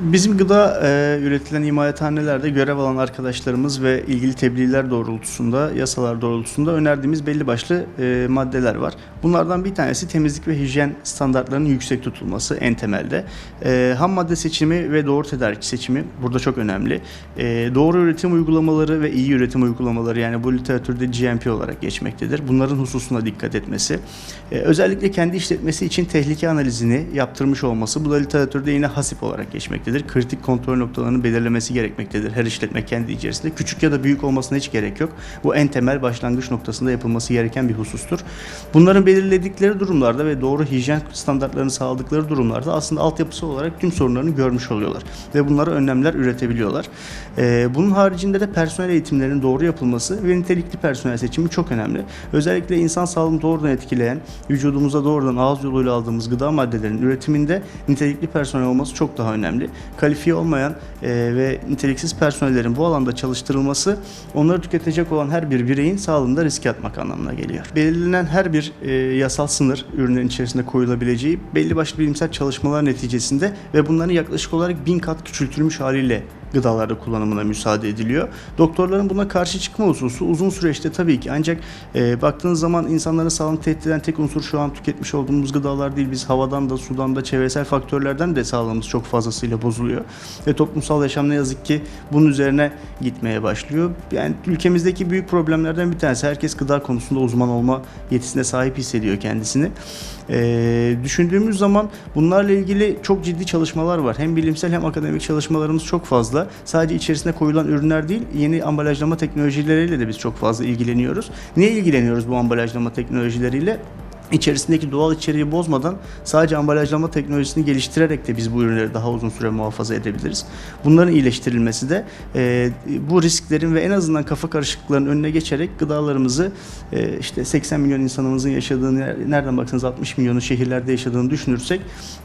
Bizim gıda e, üretilen imalathanelerde görev alan arkadaşlarımız ve ilgili tebliğler doğrultusunda, yasalar doğrultusunda önerdiğimiz belli başlı e, maddeler var. Bunlardan bir tanesi temizlik ve hijyen standartlarının yüksek tutulması en temelde. E, ham madde seçimi ve doğru tedarik seçimi burada çok önemli. E, doğru üretim uygulamaları ve iyi üretim uygulamaları yani bu literatürde GMP olarak geçmektedir. Bunların hususuna dikkat etmesi. E, özellikle kendi işletmesi için tehlike analizini yaptırmış olması bu da literatürde yine hasip olarak geçmektedir. Kritik kontrol noktalarını belirlemesi gerekmektedir her işletme kendi içerisinde. Küçük ya da büyük olmasına hiç gerek yok. Bu en temel başlangıç noktasında yapılması gereken bir husustur. Bunların belirledikleri durumlarda ve doğru hijyen standartlarını sağladıkları durumlarda aslında altyapısı olarak tüm sorunlarını görmüş oluyorlar. Ve bunlara önlemler üretebiliyorlar. Ee, bunun haricinde de personel eğitimlerinin doğru yapılması ve nitelikli personel seçimi çok önemli. Özellikle insan sağlığını doğrudan etkileyen, vücudumuza doğrudan ağız yoluyla aldığımız gıda maddelerinin üretiminde nitelikli personel olması çok daha önemli. Kalifiye olmayan e, ve niteliksiz personellerin bu alanda çalıştırılması onları tüketecek olan her bir bireyin sağlığında riske atmak anlamına geliyor. Belirlenen her bir e, yasal sınır ürünlerin içerisinde koyulabileceği belli başlı bilimsel çalışmalar neticesinde ve bunların yaklaşık olarak bin kat küçültülmüş haliyle gıdalarda kullanımına müsaade ediliyor. Doktorların buna karşı çıkma hususu uzun süreçte tabii ki ancak e, baktığınız zaman insanların sağlığını tehdit eden tek unsur şu an tüketmiş olduğumuz gıdalar değil. Biz havadan da sudan da çevresel faktörlerden de sağlığımız çok fazlasıyla bozuluyor. Ve toplumsal yaşam ne yazık ki bunun üzerine gitmeye başlıyor. Yani ülkemizdeki büyük problemlerden bir tanesi herkes gıda konusunda uzman olma yetisine sahip hissediyor kendisini. E, düşündüğümüz zaman bunlarla ilgili çok ciddi çalışmalar var. Hem bilimsel hem akademik çalışmalarımız çok fazla. Sadece içerisine koyulan ürünler değil, yeni ambalajlama teknolojileriyle de biz çok fazla ilgileniyoruz. Niye ilgileniyoruz bu ambalajlama teknolojileriyle? İçerisindeki doğal içeriği bozmadan sadece ambalajlama teknolojisini geliştirerek de biz bu ürünleri daha uzun süre muhafaza edebiliriz. Bunların iyileştirilmesi de e, bu risklerin ve en azından kafa karışıklıklarının önüne geçerek gıdalarımızı e, işte 80 milyon insanımızın yaşadığını, nereden baksanız 60 milyonu şehirlerde yaşadığını düşünürsek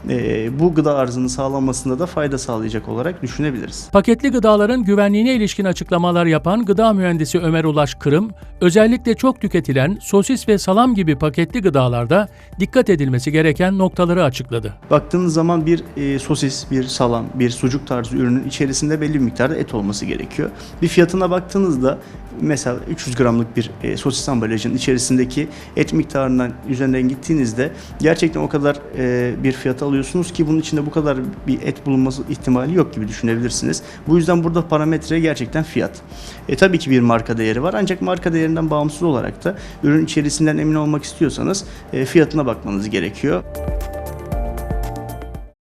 e, bu gıda arzının sağlanmasında da fayda sağlayacak olarak düşünebiliriz. Paketli gıdaların güvenliğine ilişkin açıklamalar yapan gıda mühendisi Ömer Ulaş Kırım, özellikle çok tüketilen sosis ve salam gibi paketli gıdalarda dikkat edilmesi gereken noktaları açıkladı. Baktığınız zaman bir e, sosis, bir salam, bir sucuk tarzı ürünün içerisinde belli bir miktarda et olması gerekiyor. Bir fiyatına baktığınızda mesela 300 gramlık bir e, sosis ambalajının içerisindeki et miktarından üzerinden gittiğinizde gerçekten o kadar e, bir fiyat alıyorsunuz ki bunun içinde bu kadar bir et bulunması ihtimali yok gibi düşünebilirsiniz. Bu yüzden burada parametre gerçekten fiyat. E, tabii ki bir marka değeri var ancak marka değerinden bağımsız olarak da ürün içerisinden emin olmak istiyorsanız fiyatına bakmanız gerekiyor.